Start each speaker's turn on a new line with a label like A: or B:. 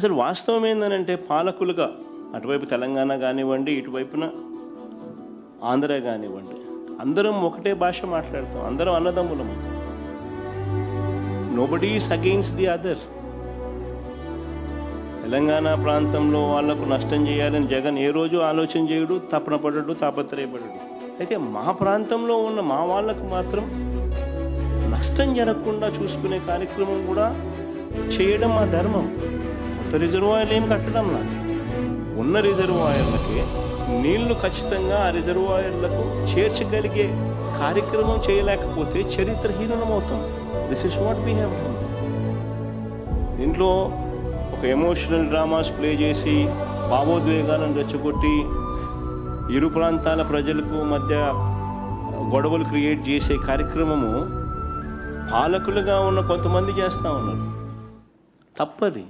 A: అసలు వాస్తవం ఏందనంటే పాలకులుగా అటువైపు తెలంగాణ కానివ్వండి ఇటువైపున ఆంధ్ర కానివ్వండి అందరం ఒకటే భాష మాట్లాడతాం అందరం అన్నదమ్ములము nobody is against the other Telangana ప్రాంతంలో వాళ్ళకు నష్టం చేయాలని జగన్ ఏ రోజు ఆలోచన చేయడు తపన పడడు తాపత్రయపడడు. అయితే మా ప్రాంతంలో ఉన్న మా వాళ్ళకు మాత్రం నష్టం జరగకుండా చూసుకునే కార్యక్రమం కూడా చేయడం మా ధర్మం. కొత్త రిజర్వాయర్లు ఏం కట్టడం నాకు ఉన్న రిజర్వాయర్లకి నీళ్ళు ఖచ్చితంగా ఆ రిజర్వాయర్లకు చేర్చగలిగే కార్యక్రమం చేయలేకపోతే చరిత్రహీనమవుతాం this is what we have దీంట్లో ఒక ఎమోషనల్ డ్రామాస్ ప్లే చేసి భావోద్వేగాలను రెచ్చగొట్టి ఇరు ప్రాంతాల ప్రజలకు మధ్య గొడవలు క్రియేట్ చేసే కార్యక్రమము పాలకులుగా ఉన్న కొంతమంది చేస్తూ ఉన్నారు. తప్పది.